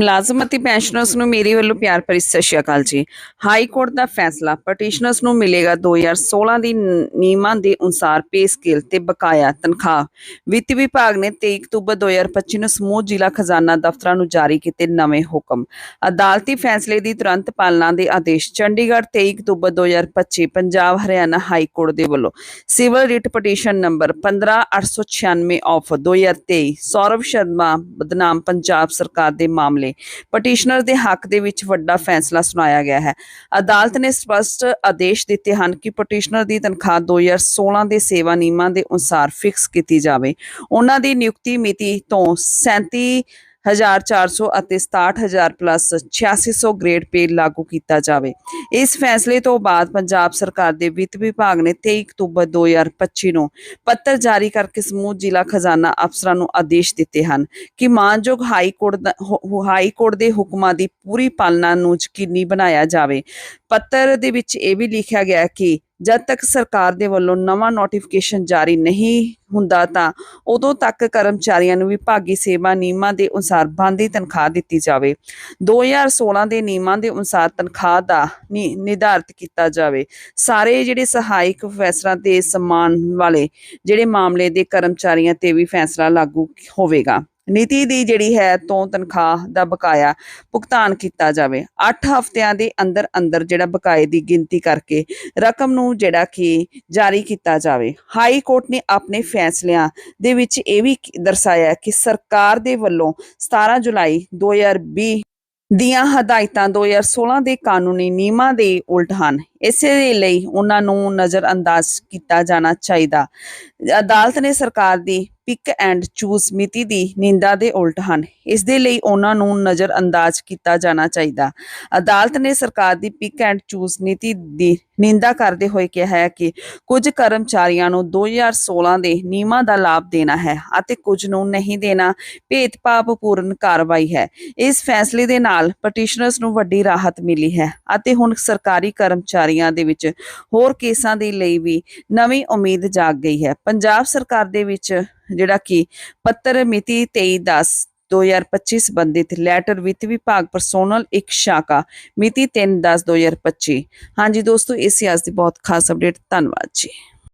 ਮੁਲਾਜ਼ਮ ਅਤੇ ਪੈਨਸ਼ਨਰਸ ਨੂੰ ਮੇਰੇ ਵੱਲੋਂ ਪਿਆਰ ਭਰੀ ਸਤਿ ਸ਼੍ਰੀ ਅਕਾਲ ਜੀ। ਹਾਈ ਕੋਰਟ ਦਾ ਫੈਸਲਾ ਪਟੀਸ਼ਨਰਸ ਨੂੰ ਮਿਲੇਗਾ 2016 ਦੀ ਨਿਯਮਾਂ ਦੇ ਅਨੁਸਾਰ ਪੇ ਸਕੇਲ ਤੇ ਬਕਾਇਆ ਤਨਖਾਹ। ਵਿੱਤ ਵਿਭਾਗ ਨੇ 23 ਅਕਤੂਬਰ 2025 ਨੂੰ ਸਮੂਹ ਜ਼ਿਲ੍ਹਾ ਖਜ਼ਾਨਾ ਦਫ਼ਤਰਾਂ ਨੂੰ ਜਾਰੀ ਕੀਤੇ ਨਵੇਂ ਹੁਕਮ। ਅਦਾਲਤੀ ਫੈਸਲੇ ਦੀ ਤੁਰੰਤ ਪਾਲਣਾ ਦੇ ਆਦੇਸ਼ ਚੰਡੀਗੜ੍ਹ 23 ਅਕਤੂਬਰ 2025 ਪੰਜਾਬ ਹਰਿਆਣਾ ਹਾਈ ਕੋਰਟ ਦੇ ਵੱਲੋਂ civil writ petition number 15896 of 2023 Saurav Sharma, ਬਦਨਾਮ ਪੰਜਾਬ ਸਰਕਾਰ ਦੇ ਮਾਮਲੇ। ਪਟੀਸ਼ਨਰ ਦੇ ਹੱਕ ਦੇ ਵਿੱਚ ਵੱਡਾ ਫੈਸਲਾ ਸੁਣਾਇਆ ਗਿਆ ਹੈ। ਅਦਾਲਤ ਨੇ ਸਪਸ਼ਟ ਆਦੇਸ਼ ਦਿੱਤੇ ਹਨ ਕਿ ਪਟੀਸ਼ਨਰ ਦੀ ਤਨਖਾਹ 2016 ਦੇ ਸੇਵਾ ਨਿਯਮਾਂ ਦੇ ਅਨੁਸਾਰ ਫਿਕਸ ਕੀਤੀ ਜਾਵੇ। ਉਹਨਾਂ ਦੀ ਨਿਯੁਕਤੀ ਮਿਤੀ ਤੋਂ 37 1400 ਅਤੇ 67000 ਪਲੱਸ 8600 ਗ੍ਰੇਡ ਪੇ ਲਾਗੂ ਕੀਤਾ ਜਾਵੇ। ਇਸ ਫੈਸਲੇ ਤੋਂ ਬਾਅਦ ਪੰਜਾਬ ਸਰਕਾਰ ਦੇ ਵਿੱਤ ਵਿਭਾਗ ਨੇ 23 ਅਕਤੂਬਰ 2025 ਨੂੰ ਪੱਤਰ ਜਾਰੀ ਕਰਕੇ ਸਮੂਹ ਜ਼ਿਲ੍ਹਾ ਖਜ਼ਾਨਾ ਅਫਸਰਾਂ ਨੂੰ ਆਦੇਸ਼ ਦਿੱਤੇ ਹਨ ਕਿ ਮਾਨਯੋਗ ਹਾਈ ਕੋਰਟ ਦਾ- ਹਾਈ ਕੋਰਟ ਦੇ ਹੁਕਮਾਂ ਦੀ ਪੂਰੀ ਪਾਲਣਾ ਨੂੰ ਯਕੀਨੀ ਬਣਾਇਆ ਜਾਵੇ। ਪੱਤਰ ਦੇ ਵਿੱਚ ਇਹ ਵੀ ਲਿਖਿਆ ਗਿਆ ਕਿ ਜਦ ਤੱਕ ਸਰਕਾਰ ਦੇ ਵੱਲੋਂ ਨਵਾਂ ਨੋਟੀਫਿਕੇਸ਼ਨ ਜਾਰੀ ਨਹੀਂ ਹੁੰਦਾ ਤਾਂ ਉਦੋਂ ਤੱਕ ਕਰਮਚਾਰੀਆਂ ਨੂੰ ਵਿਭਾਗੀ ਸੇਵਾ ਨਿਯਮਾਂ ਦੇ ਅਨੁਸਾਰ ਬੰਦੀ ਤਨਖਾਹ ਦਿੱਤੀ ਜਾਵੇ। 2016 ਦੇ ਨਿਯਮਾਂ ਦੇ ਅਨੁਸਾਰ ਤਨਖਾਹ ਦਾ ਨਿ- ਨਿਰਧਾਰਿਤ ਕੀਤਾ ਜਾਵੇ। ਸਾਰੇ ਜਿਹੜੇ ਸਹਾਇਕ ਫੈਸਲਾ ਤੇ ਸਮਾਨ ਵਾਲੇ ਜਿਹੜੇ ਮਾਮਲੇ ਦੇ ਕਰਮਚਾਰੀਆਂ ਤੇ ਵੀ ਫੈਸਲਾ ਲਾਗੂ ਹੋਵੇਗਾ। ਨੀਤੀ ਦੀ ਜਿਹੜੀ ਹੈ ਤੋਂ ਤਨਖਾਹ ਦਾ ਬਕਾਇਆ ਭੁਗਤਾਨ ਕੀਤਾ ਜਾਵੇ। 8 ਹਫ਼ਤਿਆਂ ਦੇ ਅੰਦਰ ਅੰਦਰ ਜਿਹੜਾ ਬਕਾਏ ਦੀ ਗਿਣਤੀ ਕਰਕੇ ਰਕਮ ਨੂੰ ਜਿਹੜਾ ਕਿ ਜਾਰੀ ਕੀਤਾ ਜਾਵੇ। ਹਾਈ ਕੋਰਟ ਨੇ ਆਪਣੇ ਫੈਸਲਿਆਂ ਦੇ ਵਿੱਚ ਇਹ ਵੀ ਦਰਸਾਇਆ ਕਿ ਸਰਕਾਰ ਦੇ ਵੱਲੋਂ 17 ਜੁਲਾਈ 2020 ਦੀਆਂ ਹਦਾਇਤਾਂ 2016 ਦੇ ਕਾਨੂੰਨੀ ਨਿਯਮਾਂ ਦੇ ਉਲਟ ਹਨ। ਇਸੇ ਦੇ ਲਈ ਉਹਨਾਂ ਨੂੰ ਨਜ਼ਰ ਅੰਦਾਜ਼ ਕੀਤਾ ਜਾਣਾ ਚਾਹੀਦਾ। ਅਦਾਲਤ ਨੇ ਸਰਕਾਰ ਦੀ ਪਿਕ ਐਂਡ ਚੂਜ਼ ਮਿਤੀ ਦੀ ਨਿੰਦਾ ਦੇ ਉਲਟ ਹਨ। ਇਸ ਦੇ ਲਈ ਉਹਨਾਂ ਨੂੰ ਨਜ਼ਰ ਅੰਦਾਜ਼ ਕੀਤਾ ਜਾਣਾ ਚਾਹੀਦਾ। ਅਦਾਲਤ ਨੇ ਸਰਕਾਰ ਦੀ ਪਿਕ ਐਂਡ ਚੂਜ਼ ਨੀਤੀ ਦੀ ਨਿੰਦਾ ਕਰਦੇ ਹੋਏ ਕਿਹਾ ਹੈ ਕਿ ਕੁਝ ਕਰਮਚਾਰੀਆਂ ਨੂੰ 2016 ਦੇ ਨਿਯਮਾਂ ਦਾ ਲਾਭ ਦੇਣਾ ਹੈ ਅਤੇ ਕੁਝ ਨੂੰ ਨਹੀਂ ਦੇਣਾ, ਭੇਦਭਾਵਪੂਰਨ ਕਾਰਵਾਈ ਹੈ। ਇਸ ਫੈਸਲੇ ਦੇ ਨਾਲ ਪਟੀਸ਼ਨਰਸ ਨੂੰ ਵੱਡੀ ਰਾਹਤ ਮਿਲੀ ਹੈ ਅਤੇ ਹੁਣ ਸਰਕਾਰੀ ਕਰਮਚਾਰੀਆਂ ਦੇ ਵਿੱਚ ਹੋਰ ਕੇਸਾਂ ਦੇ ਲਈ ਵੀ ਨਵੀਂ ਉਮੀਦ ਜਾਗ ਗਈ ਹੈ। ਪੰਜਾਬ ਸਰਕਾਰ ਦੇ ਵਿੱਚ ਜਿਹੜਾ ਕਿ ਪੱਤਰ ਮਿਤੀ 23/10 2025 ਸੰਬੰਧਿਤ ਲੈਟਰ ਵਿੱਤ ਵਿਭਾਗ ਪਰਸੋਨਲ ਇੱਕ ਸ਼ਾਖਾ, ਮਿਤੀ 3/10 2025 ਹਾਂਜੀ ਦੋਸਤੋ ਇਹ ਸੀ ਅੱਜ ਦੀ ਬਹੁਤ ਖਾਸ ਅਪਡੇਟ ਧੰਨਵਾਦ ਜੀ।